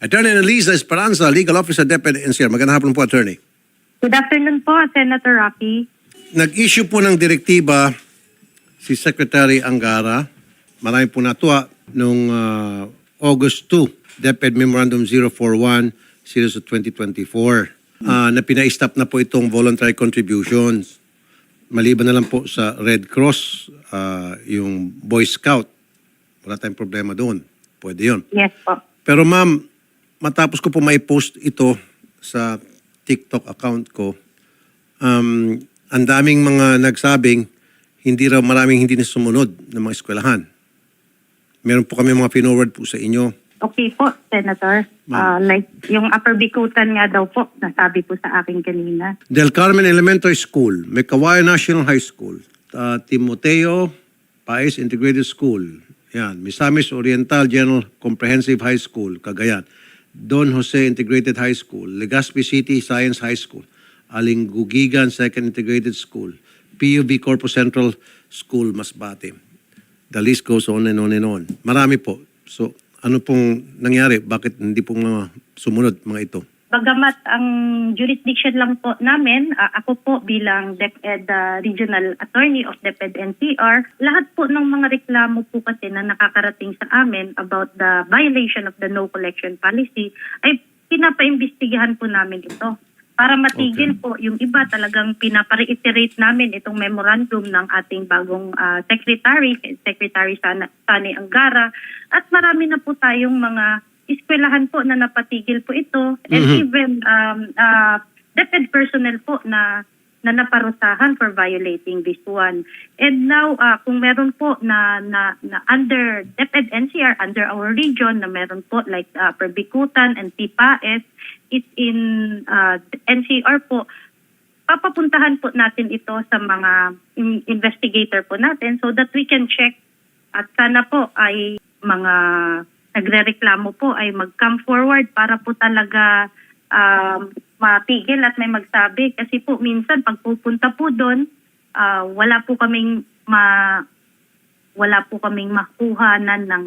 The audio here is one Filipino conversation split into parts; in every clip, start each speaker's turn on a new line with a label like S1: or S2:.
S1: Attorney Elisa Esperanza, Legal Officer, Deputy NCR. Magandang hapon po, Attorney.
S2: Good afternoon po, Senator Rocky.
S1: Nag-issue po ng direktiba si Secretary Angara. Marami po natuwa nung ah, August 2, DepEd Memorandum 041 Series of 2024 ah, na pina-stop na po itong voluntary contributions. Maliban na lang po sa Red Cross, ah, yung Boy Scout. Wala tayong problema doon. Pwede yun.
S2: Yes po.
S1: Pero ma'am, matapos ko po may post ito sa TikTok account ko, um, ang daming mga nagsabing hindi raw maraming hindi na sumunod ng mga eskwelahan. Meron po kami mga pinoward po sa inyo.
S2: Okay po, Senator. Ah, like, yung upper bikutan nga daw po, nasabi po sa akin kanina.
S1: Del Carmen Elementary School, Mecawaya National High School, uh, Timoteo Paez Integrated School, yan, Misamis Oriental General Comprehensive High School, Cagayan, Don Jose Integrated High School, Legazpi City Science High School, Alingugigan Second Integrated School, PUB Corpus Central School, Masbate. The list goes on and on and on. Marami po. So, ano pong nangyari? Bakit hindi po mga sumunod mga ito?
S2: Bagamat ang jurisdiction lang po namin, ah, ako po bilang DepEd ah, Regional Attornay of DepEd NCR, lahat po ng mga reklamo po kasi na nakakarating sa amin about the violation of the no collection policy ay pinapaimbestigahan po namin ito. Para matigil po yung iba talagang pinapa-reiterate namin itong memorandum ng ating bagong ah, secretary, Secretary Sana, Sani Angara at marami na po tayong mga eskwelahan po na napatigil po ito and
S1: Mhm.
S2: even um, uh, DepEd personnel po na na naparusahan for violating this one. And now, uh, kung meron po na, na, na under DepEd NCR, under our region, na meron po like uh, Perbikutan and Tipaes, it's in uh, NCR po, papapuntahan po natin ito sa mga in- investigator po natin so that we can check at sana po ay mga nagrereklamo po ay mag-come forward para po talaga um, matigil at may magsabi. Kasi po minsan pag pupunta po doon, ah, wala po kaming ma wala po kaming makuhanan ng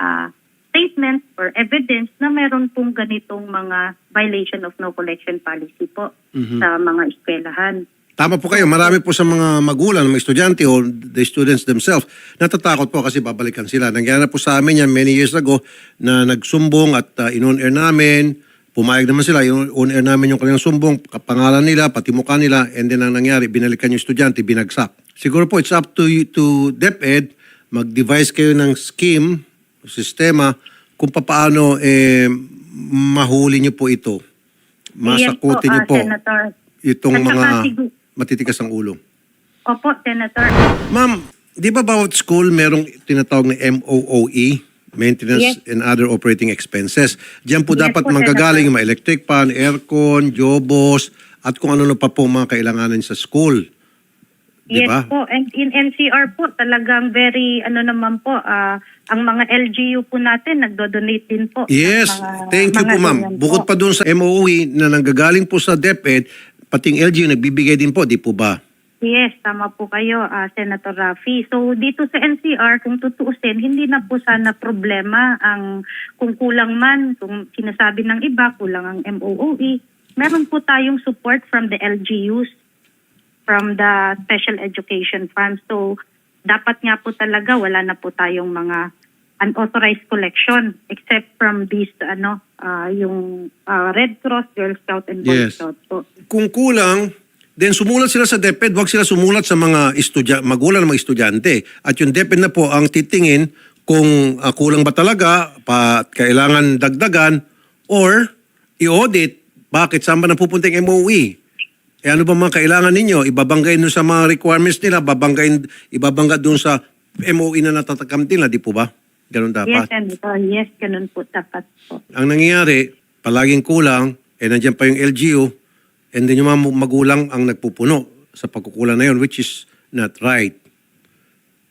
S2: ah, statement or evidence na meron pong ganitong mga violation of no collection policy po sa mga eskwelahan.
S1: Tama po kayo. Marami po sa mga magulang, mga estudyante o the students themselves, natatakot po kasi babalikan sila. Nangyari na po sa amin yan many years ago na nagsumbong at uh, in-on-air namin. Pumayag naman sila, in-on-air namin yung kanilang sumbong, kapangalan nila, pati mukha nila, and then ang nangyari, binalikan yung estudyante, binagsak. Siguro po, it's up to, you, to DepEd, mag-devise kayo ng scheme, sistema, kung paano eh, mahuli nyo po ito. Masakutin nyo
S2: Yes
S1: po
S2: ah, Senator.
S1: itong
S2: At saka
S1: mga
S2: sigu-
S1: matitikas ang ulo.
S2: Opo, Senator.
S1: Ma'am, di ba bawat school merong tinatawag na MOOE, Maintenance
S2: Yes.
S1: and Other Operating Expenses. Diyan po
S2: Yes
S1: dapat
S2: po,
S1: manggagaling yung mga electric pan, aircon, jobos, at kung ano na pa po mga kailanganin sa school. Di
S2: Yes
S1: ba?
S2: po. And in NCR po, talagang very, ano naman po, ah, ang mga LGU po natin, nagdo-donate din po.
S1: Yes,
S2: mga-
S1: thank you po ma'am. Bukod pa doon sa MOOE na nanggagaling po sa DepEd, pating LGU nagbibigay din po, di po ba?
S2: Yes, tama po kayo, ah, Senator Rafi. So dito sa NCR, kung tutuusin, hindi na po sana problema ang kung kulang man, kung sinasabi ng iba, kulang ang MOOE. Meron po tayong support from the LGUs, from the Special Education Fund. So dapat nga po talaga wala na po tayong mga unauthorized collection except from this ano ah, yung ah, Red Cross, Girl Scout and Boy
S1: Yes.
S2: Scout po.
S1: kung kulang, then sumulat sila sa DepEd, wag sila sumulat sa mga estudya, magulang ng mga estudyante. At yung DepEd na po ang titingin kung ah, kulang ba talaga, pa, kailangan dagdagan, or i-audit, bakit saan ba napupunta yung MOE? Eh ano ba mga kailangan ninyo? Ibabanggain doon sa mga requirements nila, babanggain, ibabangga doon sa MOE na natatakam nila, di po ba? Ganun dapat.
S2: Yes, Senator. Yes, ganun po dapat po.
S1: Ang nangyayari, palaging kulang, eh nandiyan pa yung LGU, and then yung mga magulang ang nagpupuno sa pagkukulang na yun, which is not right.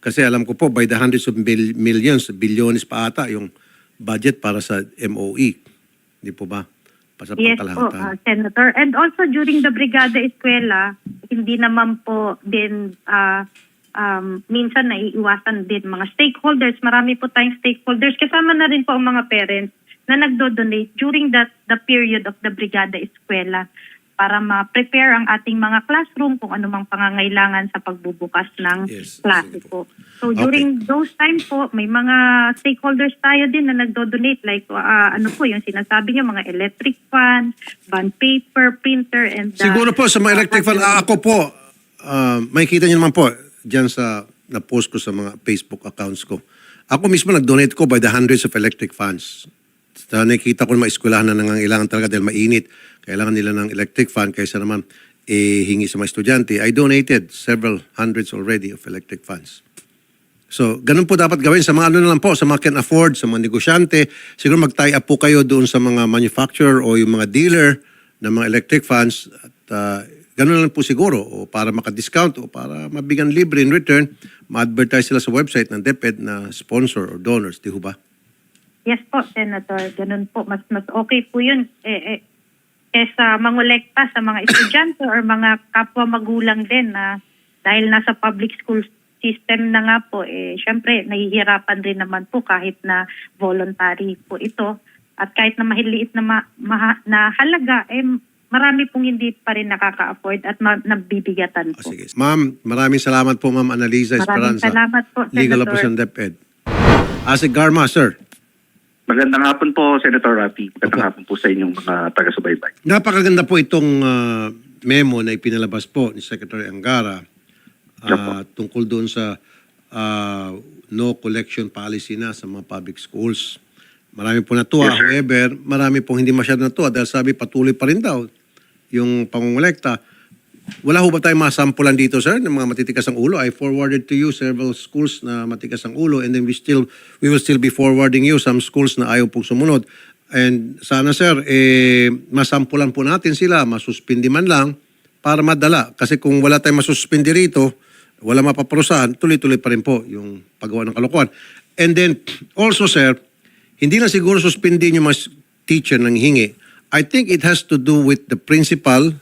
S1: Kasi alam ko po, by the hundreds of mil- millions, billions pa ata yung budget para sa MOE. Di po ba? Pa sa
S2: Yes po, uh, Senator. And also during the Brigada Eskwela, hindi naman po din uh, um, minsan naiiwasan din mga stakeholders. Marami po tayong stakeholders. Kasama na rin po ang mga parents. na nagdo-donate during that the period of the Brigada Eskwela para ma-prepare ang ating mga classroom kung anumang pangangailangan sa pagbubukas ng
S1: Yes,
S2: klase po. So during those times po, may mga stakeholders tayo din na nagdo-donate like ah, ano po yung sinasabi niyo mga electric fan, bond paper, printer and
S1: Siguro po sa mga electric fan, ah, ako po, ah, makikita niyo naman po dyan sa na-post ko sa mga Facebook accounts ko. Ako mismo nag-donate ko by the hundreds of electric fans. Sa nakikita ko na mga eskwelahan na nangangailangan talaga dahil mainit. Kailangan nila ng electric fan kaysa naman eh, hingi sa mga estudyante. I donated several hundreds already of electric fans. So, ganun po dapat gawin sa mga ano na lang po, sa mga can afford, sa mga negosyante. Siguro mag-tie up po kayo doon sa mga manufacturer o yung mga dealer ng mga electric fans. At ah, ganun lang po siguro. O para maka-discount o para mabigyan libre in return, ma-advertise sila sa website ng DepEd na sponsor or donors. Di ho ba?
S2: Yes po, Senator. Ganun po. Mas mas okay po yun. Eh, eh, kesa mangolekta sa mga estudyante or mga kapwa magulang din na dahil nasa public school system na nga po, eh, syempre, nahihirapan rin naman po kahit na voluntary po ito. At kahit na mahiliit na, ma- maha- na halaga, eh, marami pong hindi pa rin nakaka-afford at ma- nabibigatan
S1: O
S2: po.
S1: sige. Ma'am, maraming salamat po Ma'am Analiza
S2: Maraming
S1: Esperanza.
S2: salamat po,
S1: Legal
S2: Senator.
S1: Officer ng DepEd. Asik Garma, sir.
S3: Magandang hapon po, Senator Rafi. Magandang
S1: Opo.
S3: hapon po sa inyong mga taga-subaybay.
S1: Napakaganda po itong ah, memo na ipinalabas po ni Secretary Angara ah, tungkol doon sa ah, no collection policy na sa mga public schools. Marami po natuwa. However, marami pong hindi masyado natuwa dahil sabi patuloy pa rin daw yung pangungulekta. Wala ho ba tayong masampulan dito, sir, ng mga matitikas ang ulo? I forwarded to you several schools na matikas ang ulo and then we still we will still be forwarding you some schools na ayaw pong sumunod. And sana, sir, eh, masampulan po natin sila, masuspindi man lang para madala. Kasi kung wala tayong masuspindi rito, wala mapaparusahan, tuloy-tuloy pa rin po yung paggawa ng kalokohan. And then, also, sir, hindi na siguro suspendin yung mga teacher ng hingi. I think it has to do with the principal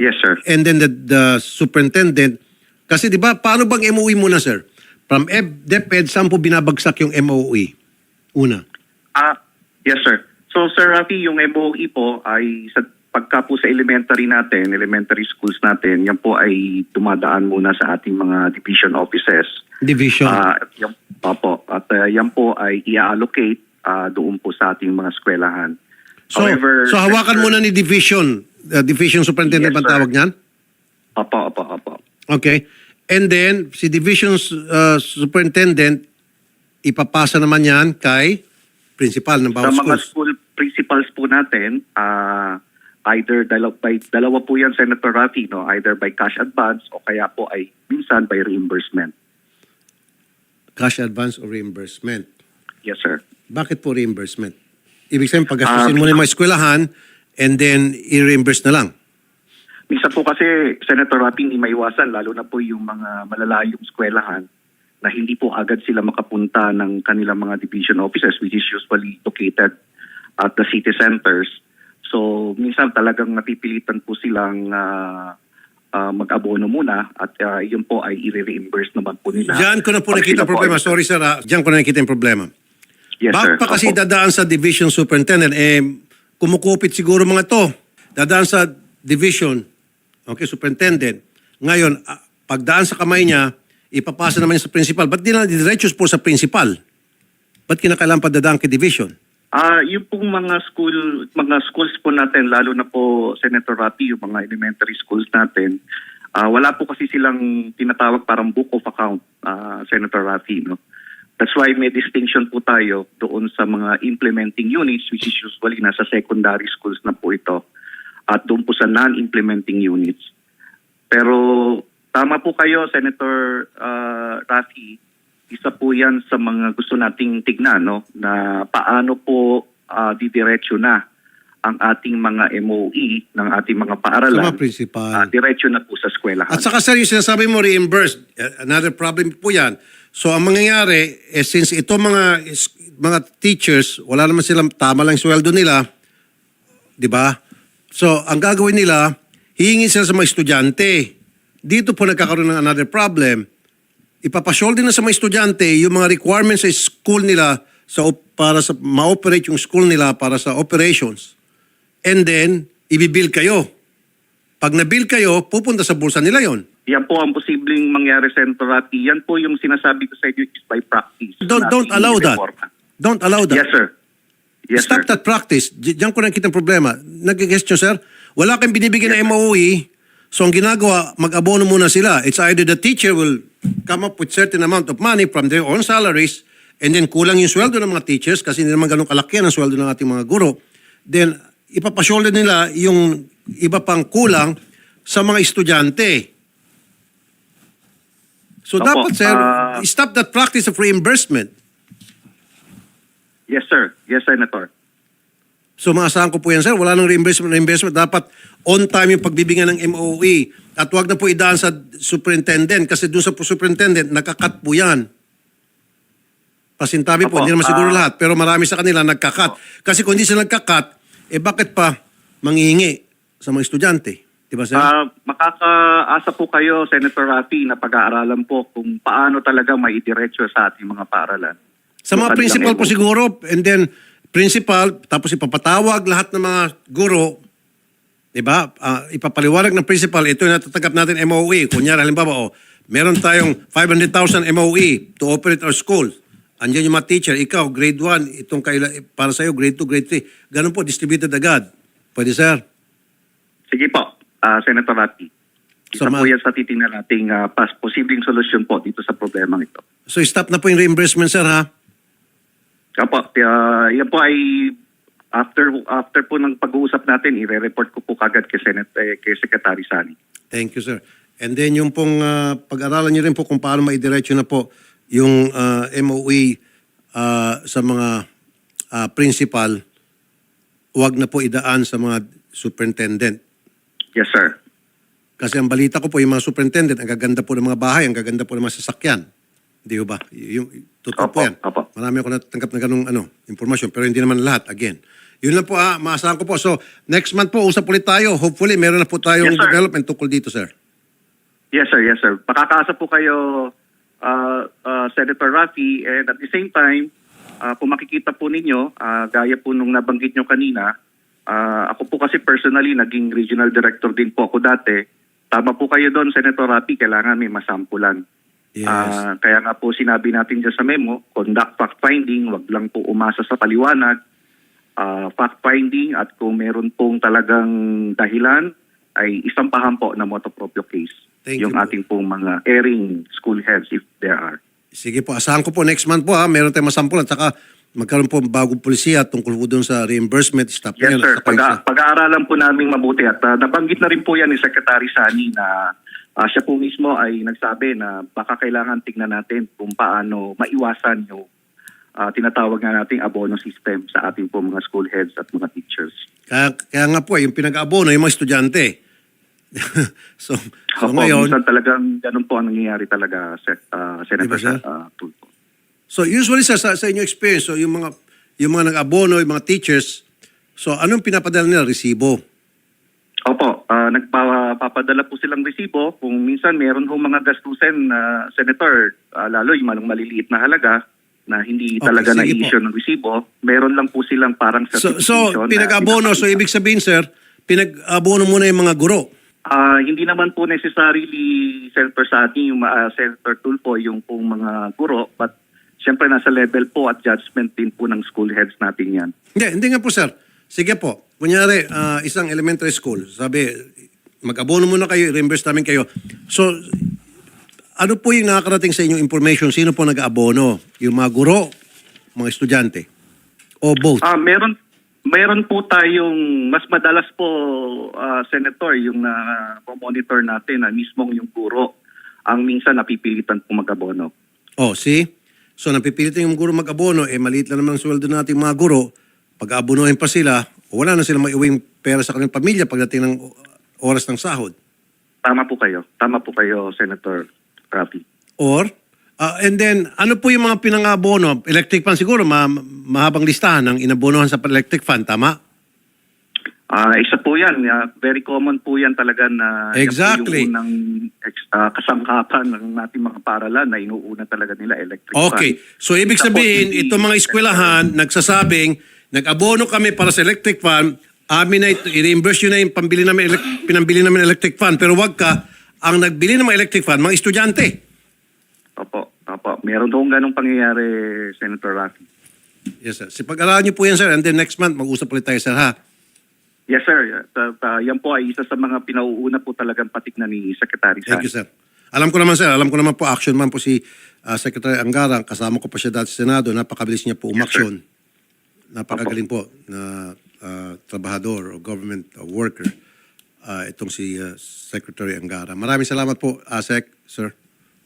S3: Yes, sir.
S1: and then the, the superintendent. Kasi di ba, paano bang MOE muna, sir? From Ed, DepEd, saan po binabagsak yung MOE? Una.
S3: Ah, yes, sir. So, Sir Rafi, yung MOE po ay sa pagka po sa elementary natin, elementary schools natin, yan po ay dumadaan muna sa ating mga division offices.
S1: Division.
S3: Ah, yan, opo. At ah, yan po ay i-allocate ah, doon po sa ating mga eskwelahan.
S1: So, so hawakan
S3: Sir-
S1: muna ni Division. Uh, division Superintendent
S3: Yes, sir.
S1: tawag niyan?
S3: Opo, opo, opo.
S1: Okay. And then, si Division uh, Superintendent, ipapasa naman yan kay principal ng
S3: Sa
S1: bawat
S3: mga
S1: schools.
S3: school principals po natin, ah, either dalawa, by, dalawa po yan, Senator Rafi, no? either by cash advance o kaya po ay minsan by reimbursement.
S1: Cash advance or reimbursement.
S3: Yes, sir.
S1: Bakit po reimbursement? Ibig sabihin, pagastusin
S3: Ah,
S1: mo na yung mga eskwelahan and then i-reimburse na lang.
S3: Minsan po kasi, Senator Rafi, hindi maiwasan, lalo na po yung mga malalayong eskwelahan na hindi po agad sila makapunta ng kanilang mga division offices which is usually located at the city centers. So, minsan talagang napipilitan po silang ah, ah, mag-abono muna at ah, yun po ay i-reimburse naman po nila.
S1: Diyan ko na po
S3: Pag
S1: nakita
S3: sila
S1: ang problema.
S3: ay-
S1: Sorry sir, ah. diyan ko na nakita yung problema.
S3: Yes,
S1: Bakit
S3: sir.
S1: pa kasi
S3: Opo.
S1: dadaan sa division superintendent? Eh, kumukupit siguro mga to. Dadaan sa division, okay, superintendent. Ngayon, ah, pagdaan sa kamay niya, ipapasa naman niya sa principal. Ba't di na diretsos po sa principal? Ba't kinakailangan pa dadaan kay division?
S3: Ah, yung pong mga school, mga schools po natin, lalo na po Senator Rapi, yung mga elementary schools natin, ah, wala po kasi silang tinatawag parang book of account, ah, Senator Rafi, no? That's why may distinction po tayo doon sa mga implementing units which is usually nasa secondary schools na po ito at doon po sa non-implementing units. Pero tama po kayo, Senator uh, Rafi. Isa po yan sa mga gusto nating tignan, no? na paano po ah, didiretso na ang ating mga MOE ng ating mga paaralan.
S1: mga principal.
S3: Ah, diretso na po sa eskwelahan.
S1: At saka sir, yung sinasabi mo reimbursed, eh, another problem po yan. So ang mangyayari, eh, since ito mga mga teachers, wala naman silang tama lang sweldo nila, di ba? So ang gagawin nila, hihingi sila sa mga estudyante. Dito po nagkakaroon ng another problem. Ipapasyol din na sa mga estudyante yung mga requirements sa school nila sa para sa ma-operate yung school nila para sa operations. And then ibibil kayo. Pag nabil kayo, pupunta sa bulsa nila 'yon.
S3: Yan po ang posibleng mangyari, Senator Rafi. Yan po yung sinasabi ko sa inyo is by practice.
S1: Don't don't allow that. Don't allow that.
S3: Yes, sir. Yes,
S1: Stop
S3: sir.
S1: that practice. Diyan ko nakikita ang problema. Nag-guess nyo, sir? Wala kayong binibigyan ng MOE, so ang ginagawa, mag-abono muna sila. It's either the teacher will come up with certain amount of money from their own salaries, and then kulang yung sweldo ng mga teachers kasi hindi naman ganun kalaki ang sweldo ng ating mga guro. Then, ipapashoulder nila yung iba pang kulang sa mga estudyante. So
S3: Opo,
S1: dapat, sir,
S3: ah,
S1: stop that practice of reimbursement.
S3: Yes, sir. Yes, Senator.
S1: So maasahan ko po yan, sir. Wala nang reimbursement. reimbursement. Dapat on time yung pagbibigyan ng MOE. At wag na po idaan sa superintendent kasi doon sa superintendent, nakakat po yan. Pasintabi po,
S3: Opo,
S1: hindi naman siguro
S3: ah,
S1: lahat. Pero marami sa kanila nagkakat. Kasi kung hindi sila nagkakat, eh bakit pa manghihingi sa mga estudyante? Di ba, sir?
S3: Ah, makakaasa po kayo, Senator Rafi, na pag-aaralan po kung paano talaga may diretso sa ating mga paaralan.
S1: Sa mga
S3: Yung
S1: principal po siguro, and then principal, tapos ipapatawag lahat ng mga guro, di ba? Ah, ipapaliwanag ng principal, ito yung natatanggap natin MOE. Kunyari, halimbawa, oh, meron tayong 500,000 MOE to operate our school. Andiyan yung mga teacher, ikaw, grade 1, itong kaila, para sa'yo, grade 2, grade 3. Ganun po, distributed agad. Pwede, sir?
S3: Sige po, ah, Senator Rafi. Isa
S1: So,
S3: po yan sa titingnan nating ah, pas posibleng solusyon po dito sa problema ito.
S1: So, stop na po yung reimbursement, sir, ha?
S3: Opo, ah, yan po ay after after po ng pag-uusap natin, i-report ko po kagad kay Senate eh, kay Secretary Sani.
S1: Thank you, sir. And then yung pong ah, pag-aralan niyo rin po kung paano maidiretso na po yung ah, MOE ah, sa mga ah, principal, wag na po idaan sa mga superintendent.
S3: Yes, sir.
S1: Kasi ang balita ko po, yung mga superintendent, ang gaganda po ng mga bahay, ang gaganda po ng mga sasakyan. Di ba? Yung, totoo po
S3: Opo,
S1: yan.
S3: opo.
S1: Marami ako natanggap na ganung ano, informasyon, pero hindi naman lahat, again. Yun lang po, ah, maasahan ko po. So, next month po, usap ulit tayo. Hopefully, meron na po tayong
S3: Yes, sir.
S1: development tungkol dito, sir.
S3: Yes, sir. Yes, sir. Pakakaasa po kayo, uh, uh, Senator Rafi, and at the same time, uh, kung makikita po ninyo, uh, gaya po nung nabanggit nyo kanina, uh, ako po kasi personally, naging regional director din po ako dati. Tama po kayo doon, Senator Rafi, kailangan may masampulan.
S1: Yes.
S3: Ah, kaya nga po sinabi natin dyan sa memo, conduct fact-finding, wag lang po umasa sa paliwanag. Ah, fact-finding at kung meron pong talagang dahilan, ay isampahan po na motopropyo case.
S1: Thank
S3: yung
S1: you po.
S3: ating pong mga airing school heads if there are.
S1: Sige po, asahan ko po next month po ha. Meron tayong masampulan. Saka magkaroon po bagong polisiya tungkol po doon sa reimbursement. Stop
S3: Yes sir, Pag- pag-aaralan po namin mabuti at ah, nabanggit na rin po yan ni Secretary Sani na ah, siya po mismo ay nagsabi na baka kailangan tignan natin kung paano maiwasan yung ah, tinatawag nga nating abono system sa ating po mga school heads at mga teachers.
S1: kaya, kaya nga po, yung pinag-abono, yung mga estudyante. so, so
S3: Opo,
S1: ngayon,
S3: minsan talagang ganun po ang nangyayari talaga, Sen- ah, Senator
S1: Diba, sir?
S3: Tulfo.
S1: so usually sa, sa, sa inyo experience, so yung mga, yung mga nag-abono, yung mga teachers, so anong pinapadala nila? Resibo.
S3: Opo, ah, nagpapadala po silang resibo. Kung minsan meron ho mga gastusin na Senator, ah, lalo yung maliliit na halaga na hindi
S1: Okay,
S3: talaga
S1: sige
S3: na-issue ng resibo, meron lang po silang parang
S1: So,
S3: certification.
S1: so
S3: na
S1: pinag-abono, so ibig sabihin, sir, pinag-abono muna yung mga guro.
S3: Ah, hindi naman po necessarily Senator sa atin yung uh, Senator Tulfo yung pong mga guro, but siyempre nasa level po at judgment din po ng school heads natin yan.
S1: Hindi, hindi nga po sir. Sige po. Kunyari, ah, isang elementary school, sabi, mag-abono muna kayo, reimburse namin kayo. So, ano po yung nakakarating sa inyong information? Sino po nag-abono? Yung mga guro, mga estudyante? O both?
S3: Ah, meron meron po tayong mas madalas po ah, senator yung na monitor natin na mismong yung guro ang minsan napipilitan po mag-abono.
S1: Oh, see? So, napipilitan yung guro mag-abono, eh maliit lang naman ang sweldo natin mga guro. Pag-aabonohin pa sila, wala na silang maiuwing pera sa kanilang pamilya pagdating ng oras ng sahod.
S3: Tama po kayo. Tama po kayo, Senator Rafi.
S1: Or, ah, and then, ano po yung mga pinangabono? Electric fan siguro, ma- mahabang listahan ng inabonohan sa electric fan, tama?
S3: Ah, isa po yan. ah, very common po yan talaga na yan po
S1: Exactly.
S3: yung unang ex- ah, kasangkapan ng ating mga paralan na inuuna talaga nila electric
S1: Okay.
S3: fan.
S1: So ibig
S3: Tapos,
S1: sabihin,
S3: hindi-
S1: itong mga eskwelahan nagsasabing, nag-abono kami para sa electric fan, amin na ito, i-reimburse nyo na yung pambili namin, elec- pinambili namin electric fan, pero wag ka, ang nagbili ng mga electric fan, mga estudyante.
S3: Opo, opo. Meron doon ganong pangyayari, Senator Rafi.
S1: Yes, sir. Sipag-aralan niyo po yan, sir, and then next month, mag-usap ulit tayo, sir, ha?
S3: Yes, sir. Ta- ta- yan po ay isa sa mga pinauuna po talagang patikna ni Secretary
S1: Thank
S3: San.
S1: you, sir. Alam ko naman, sir, alam ko naman po, action man po si ah, Secretary Angara, kasama ko pa siya dati sa Senado, napakabilis niya po umaksyon. Napakagaling po na ah, trabahador o government ah, worker ah, itong si ah, Secretary Angara. Maraming salamat po, ASEC, sir.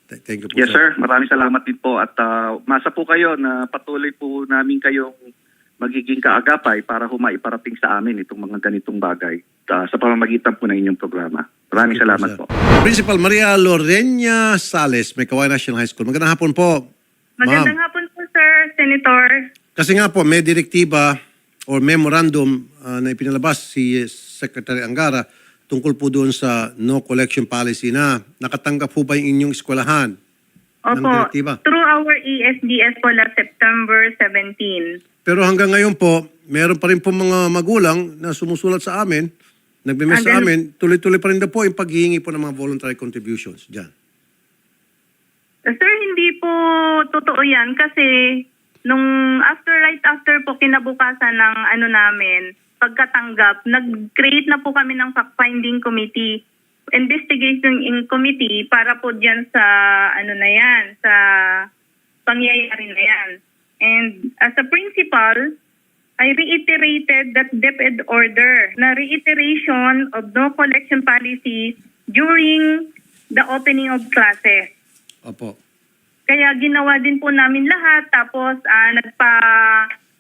S1: Th- Thank you po,
S3: Yes, sir. Maraming salamat din po. At ah, masa po kayo na patuloy po namin kayong magiging kaagapay para humaiparating sa amin itong mga ganitong bagay ah, sa pamamagitan po ng inyong programa. Maraming salamat
S1: sir.
S3: po.
S1: Principal Maria Lorena Sales, may Kawai National High School. Magandang hapon po.
S4: Magandang hapon po, sir, Senator.
S1: Kasi nga po, may direktiba or memorandum ah, na ipinalabas si Secretary Angara tungkol po doon sa no collection policy na nakatanggap po ba yung inyong eskwelahan ng
S4: Opo,
S1: direktiba?
S4: through our ESDS po last September 17.
S1: Pero hanggang ngayon po, meron pa rin po mga magulang na sumusulat sa amin, nagme-mess sa
S4: Hanggang-
S1: amin, tuloy-tuloy pa rin daw po yung paghihingi po ng mga voluntary contributions dyan.
S4: Sir, hindi po totoo yan kasi nung after right after po kinabukasan ng ano namin, pagkatanggap, nag-create na po kami ng fact-finding committee, investigation in committee para po diyan sa ano na yan, sa pangyayari na yan. And as a principal, I reiterated that DepEd order na reiteration of no collection policy during the opening of classes.
S1: Opo.
S4: Kaya ginawa din po namin lahat tapos ah, nagpa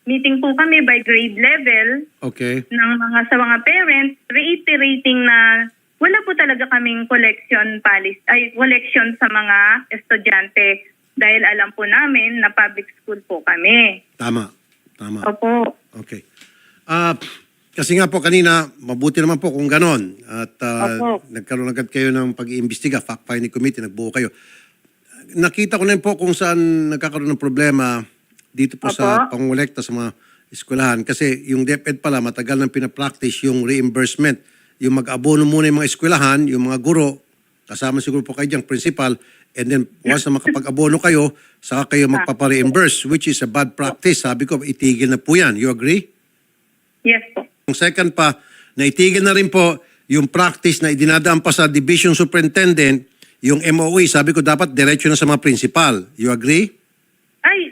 S4: meeting po kami by grade level
S1: Okay.
S4: ng mga sa mga parents reiterating na wala po talaga kaming collection policy ay collection sa mga estudyante dahil alam po namin na public school po kami.
S1: Tama. Tama.
S4: Opo.
S1: Okay. Ah, kasi nga po kanina, mabuti naman po kung ganon. At ah,
S4: Opo.
S1: nagkaroon agad kayo ng pag-iimbestiga, fact-finding committee, nagbuo kayo. Nakita ko na rin po kung saan nagkakaroon ng problema dito po sa
S4: Opo.
S1: pangolekta sa mga eskwelahan. Kasi yung DepEd pala, matagal nang pinapractice yung reimbursement. Yung mag-abono muna yung mga eskwelahan, yung mga guro, kasama siguro po kayo diyang principal, and then once na makapag-abono kayo, saka kayo magpapa-reimburse, which is a bad practice. Sabi ko, itigil na po yan. You agree?
S4: Yes po.
S1: Yung second pa, naitigil na rin po yung practice na idinadaan pa sa division superintendent, yung MOE, sabi ko dapat diretso na sa mga principal. You agree?
S4: Ay,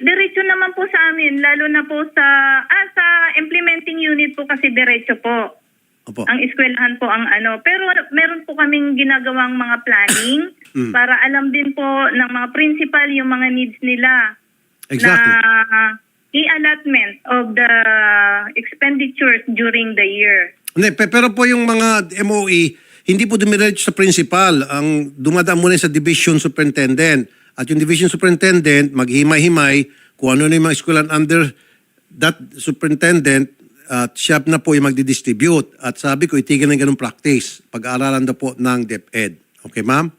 S4: diretso naman po sa amin, lalo na po sa, ah, sa implementing unit po kasi diretso po.
S1: Opo.
S4: Ang eskwelahan po ang ano. Pero meron po kaming ginagawang mga planning
S1: Mm.
S4: para alam din po ng mga principal yung mga needs nila.
S1: Exactly.
S4: Na i-allotment of the expenditures during the year.
S1: Pe- pero po yung mga MOE, hindi po dumiretso sa principal. Ang dumadaan muna sa division superintendent. At yung division superintendent, maghimay-himay kung ano na yung mga eskwelahan under that superintendent at siya na po yung magdi-distribute. At sabi ko, itigil ng ganung practice. Pag-aaralan daw po ng DepEd. Okay, ma'am?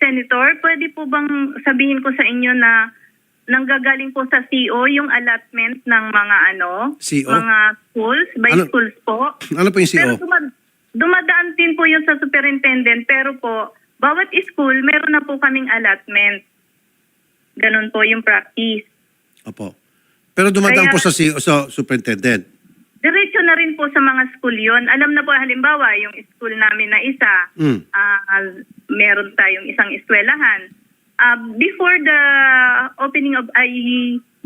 S4: Senator, pwede po bang sabihin ko sa inyo na nanggagaling po sa CO yung allotment ng mga ano,
S1: CO?
S4: mga schools, by
S1: Ano?
S4: schools po.
S1: Ano po yung CO?
S4: Pero dumad- dumadaan din po yun sa superintendent pero po bawat school meron na po kaming allotment. Ganon po yung practice.
S1: Opo. Pero dumadaan
S4: Kaya-
S1: po sa, CEO sa superintendent.
S4: Diretso na rin po sa mga school yon. Alam na po halimbawa yung school namin na isa,
S1: Mm.
S4: ah, meron tayong isang eskwelahan. Ah, before the opening of ay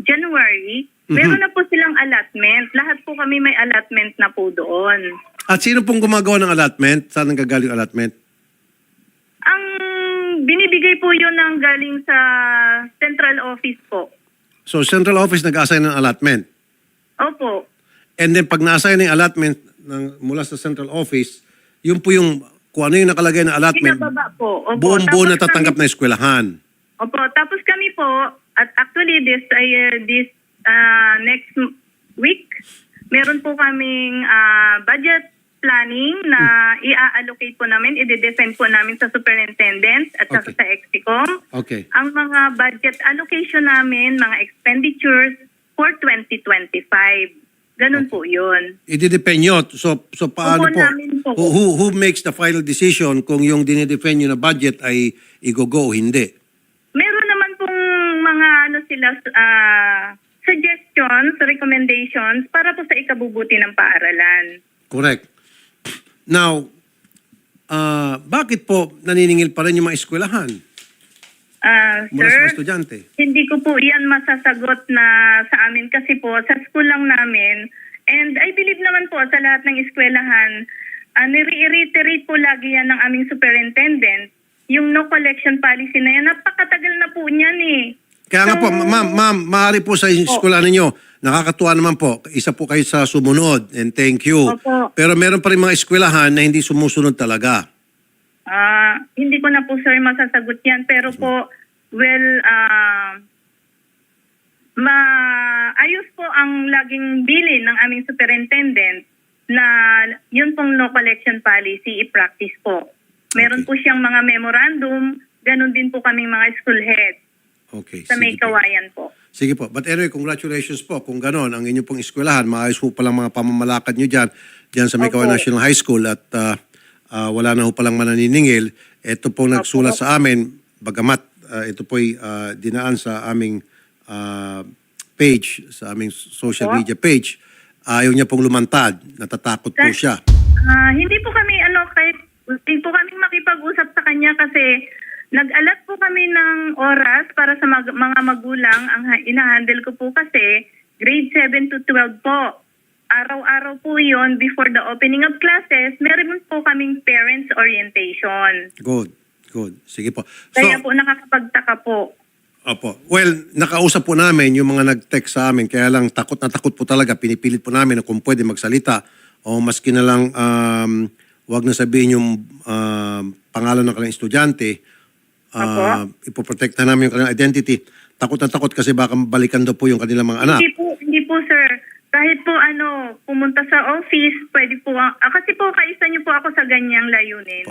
S4: January,
S1: Mhm.
S4: meron na po silang allotment. Lahat po kami may allotment na po doon.
S1: At sino pong gumagawa ng allotment? Saan ang gagaling allotment?
S4: Ang binibigay po yun ng galing sa central office po.
S1: So, central office nag-assign ng allotment.
S4: Opo.
S1: And then, pag na-assign ng allotment ng, mula sa central office, yun po yung, kung ano yung nakalagay na allotment,
S4: Pinababa po. Opo.
S1: buong buo na
S4: Tapos
S1: tatanggap
S4: kami-
S1: na eskwelahan.
S4: Opo, tapos kami po, at actually this uh, this uh, next m- week, meron po kaming uh, budget planning na i-allocate po namin, i-defend po namin sa superintendent at saka
S1: Okay.
S4: sa Exicom.
S1: Okay.
S4: Ang mga budget allocation namin, mga expenditures for 2025. Ganun po yun.
S1: Ididepend nyo. So, so paano
S4: Opo,
S1: po?
S4: namin po.
S1: Who, who, who makes the final decision kung yung dinidefend nyo na budget ay igogo o hindi?
S4: Meron naman pong mga ano sila ah, suggestions, recommendations para po sa ikabubuti ng paaralan.
S1: Correct. Now, ah, bakit po naniningil pa rin yung mga eskwelahan?
S4: Ah,
S1: mula sa
S4: sir,
S1: estudyante?
S4: hindi ko po iyan masasagot na sa amin kasi po sa school lang namin. And I believe naman po sa lahat ng eskwelahan uh, nire-reiterate po lagi yan ng aming superintendent yung no collection policy na yan. Napakatagal na po niyan eh.
S1: Kaya nga po,
S4: So-
S1: ma'am, ma'am, maaari po sa eskwelahan ninyo, nakakatuwa naman po, isa po kayo sa sumunod and thank you.
S4: Opo.
S1: Pero meron pa rin mga eskwelahan na hindi sumusunod talaga.
S4: Ah, hindi ko na po sir masasagot yan pero po well ah maayos po ang laging bilin ng aming superintendent na yun pong no collection policy i-practice po. Meron
S1: Okay.
S4: po siyang mga memorandum, ganun din po kaming mga school head
S1: Okay.
S4: sa may
S1: sige po.
S4: kawayan po.
S1: Sige po. But anyway, congratulations po. Kung ganon, ang inyong pong eskwelahan, maayos po palang mga pamamalakad nyo dyan, dyan sa Mikawa
S4: Opo.
S1: National High School at ah, ah, wala na ho palang mananiningil. Ito po nagsulat sa amin, bagamat ah, ito po'y ah, dinaan sa aming ah, page, sa aming social
S4: Opo.
S1: media page, ayaw niya pong lumantad. Natatakot po
S4: Sir?
S1: siya.
S4: Ah, hindi po kami ano kahit hindi po kami makipag-usap sa kanya kasi nag-alat po kami ng oras para sa mag- mga magulang. Ang ha- ina-handle ko po kasi grade 7 to 12 po. Araw-araw po yon before the opening of classes, meron po kaming parents orientation.
S1: Good. Good. Sige po.
S4: Kaya po nakakapagtaka po.
S1: Opo. Well, nakausap po namin yung mga nag-text sa amin, kaya lang takot na takot po talaga. Pinipilit po namin na kung pwede magsalita o maski na lang um, wag na sabihin yung um, pangalan ng kanilang estudyante, uh, ipoprotect na namin yung kanilang identity. Takot na takot kasi baka balikan daw po yung kanilang mga anak.
S4: Hindi po, hindi po sir. Kahit po ano, pumunta sa office, pwede po, ah, kasi po kaisa niyo po ako sa ganyang layunin.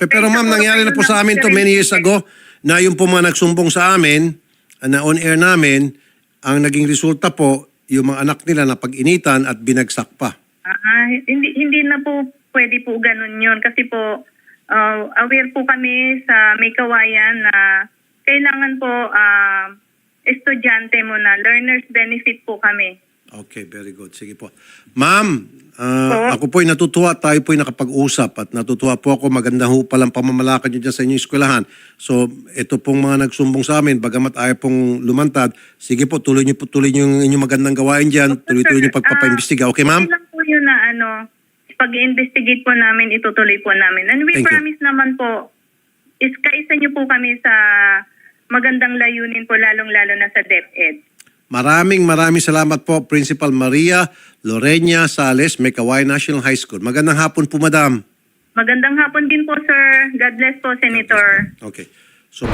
S1: Pe- Pero ma'am, nangyari na po sa amin to many years ago na yung po mga nagsumbong sa amin, na on-air namin, ang naging resulta po, yung mga anak nila na pag-initan at binagsak pa.
S4: Ah, hindi hindi na po pwede po ganun 'yon kasi po ah, aware po kami sa may kawayan na kailangan po ah, estudyante mo na learners benefit po kami.
S1: Okay, very good. Sige po. Ma'am,
S4: Po?
S1: ako po'y natutuwa, tayo po'y nakapag-usap at natutuwa po ako, maganda ho palang pamamalakad nyo dyan sa inyong eskwelahan. So, ito pong mga nagsumbong sa amin, bagamat ayaw pong lumantad, sige po, tuloy nyo po, tuloy nyo yung inyong magandang gawain dyan, tuloy-tuloy nyo pagpapaimbestiga. Okay, ma'am?
S4: Okay lang po yun na ano, pag-investigate po namin, itutuloy po namin. And we
S1: Thank you.
S4: promise naman po, is kaisa niyo po kami sa magandang layunin po, lalong-lalo na sa DepEd.
S1: Maraming maraming salamat po, Principal Maria Lorena Sales, Mekaway National High School. Magandang hapon po, Madam.
S4: Magandang hapon din po, sir. God bless po, Senator.
S1: Okay. So,